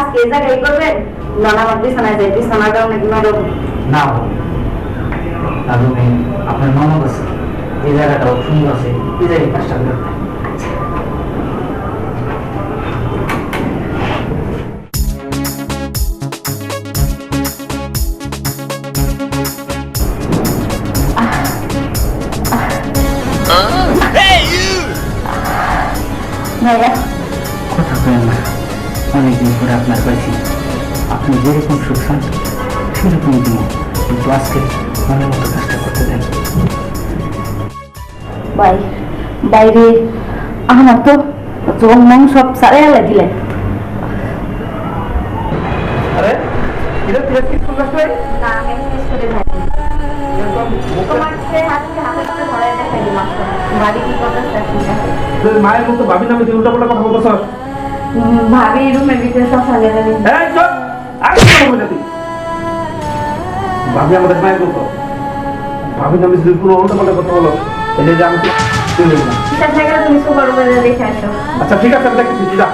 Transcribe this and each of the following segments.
আজকে এই জায়গায় এই করবেন না না আমার বিছানায় যাই বিছানার কারণে কি ম্যাডাম না। দাদু মেয়ে আপনার ননদ আছে এই জায়গাটাও সুন্দর আছে। এই জায়গায় কাজটা করতে। ভাইয়া। কথা বলেন না। অনেকদিন পরে আপনার পাইছি আপনি যেরকম সুখ চান সেরকমই দিব কিন্তু আজকে মনের মতো কাজটা করতে দেন। ভাই বাইরে আমার তো চোখ মন সব সারে আলা দিলেন। আরে কিরে তুই কি শুনছিস ভাই? না আমি শেষ করে ভাই তোমার ছেলে হাতে হাতে করে দেখাই দিলাম। বাড়ি কি কথা মায়ের মতো ভাবি নামে তুই উল্টা পাল্টা কথা বলতেছস। ভাবি রুমের ভিতরে সব এই আর কি বললি তুই ভাবি আমাদের মায়ের মতো। ভাবি নামে যদি কোনো পাল্টা কথা বলো তাহলে যে আমি। ঠিক আছে তুমি সুপার উপরে দেখে আসো। আচ্ছা ঠিক আছে আমি দেখতেছি যা।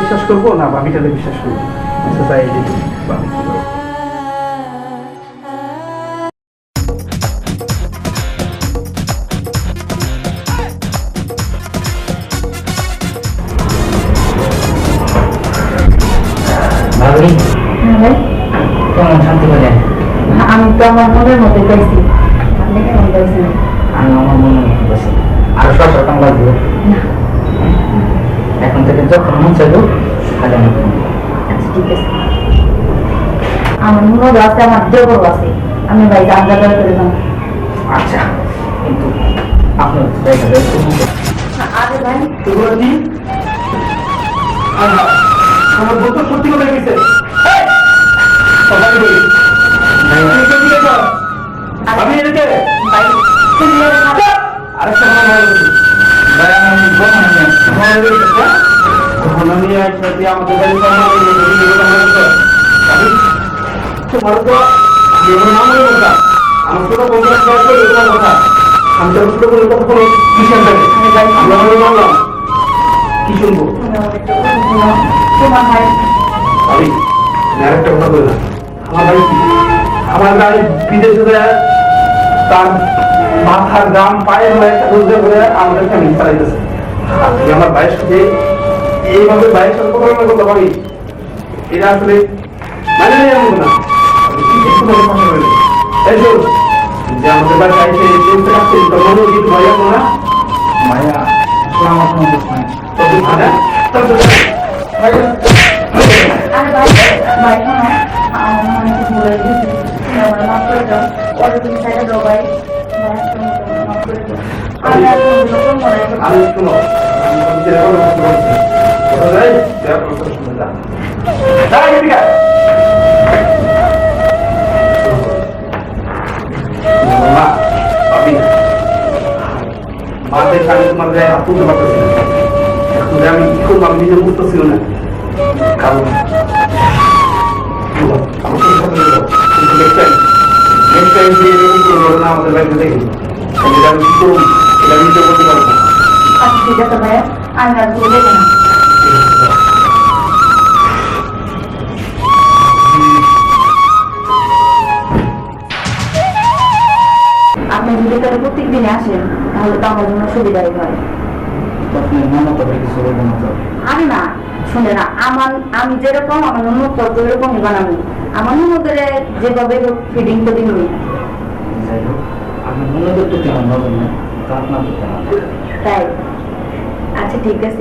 বিশ্বাস করব না ভাবিটাকে বিশ্বাস করব? আচ্ছা তাই। ভাবি। আমার মনের মধ্যে পাইছি আপনি কেমন পাইছেন আমি আমার মনে মতো বসে আর সব রকম লাগবে। এখন থেকে যখন মন চাইব করব। আচ্ছা ঠিক আছে। আমার মনে আছে আমার দেবর আছে। আমি ভাই জানলা করে করে যান। আচ্ছা কিন্তু আপনার আরে ভাই। আমার বোন সত্যি কথা গেছে সবাই বলি। আমি এদিকে। আরেকটা। তখন আমি দিয়ে আমাদের আমার ছোট বন্ধুরা কথা। আমি তো ছোট বলে কথা বলো কিসের আমরা বললাম, কি শুনব? তোমার ভাই আমি আমি কথা বললাম। আমার ভাই আমার ভাই বিদেশে যায় তার মাথার গাম পায়ের হয়ে রোজে করে আমাদের ফ্যামিলি চালাইতেছে আমি আমার ভাইয়ের সাথে এইভাবে ভাইয়ের সাথে বলার কথা এটা আসলে মানে এমন না। আমি কি একটু ভাবে কথা বলি। এই শোন, যে আমাদের বাসায় এসে দেখতে পাচ্ছেন তো কিছু ভয় না। ভাইয়া আসলে আমার কোনো দোষ নাই। তো তুই হ্যাঁ ভাবি মা দেখে আমি তোমার গায়ে হাত তুলতে পারতেছি এখন আমি আমি না কারণ কোনো দেখি তাহলে আমি কি করব এটা আমি নিজে বলতে পারব আচ্ছা ঠিক আছে ভাইয়া আমি আর দেবো না আপনি যদি তাহলে প্রত্যেক দিনে আসেন তাহলে তো আমার জন্য সুবিধাই হয় আপনার তো না তো আমার, আমি যেরকম এরকমই বানাবো আমার ননদের যেভাবে ফিডিং তো দিনই আপনার মনে তো কেমন হবে? তাই। আচ্ছা ঠিক আছে।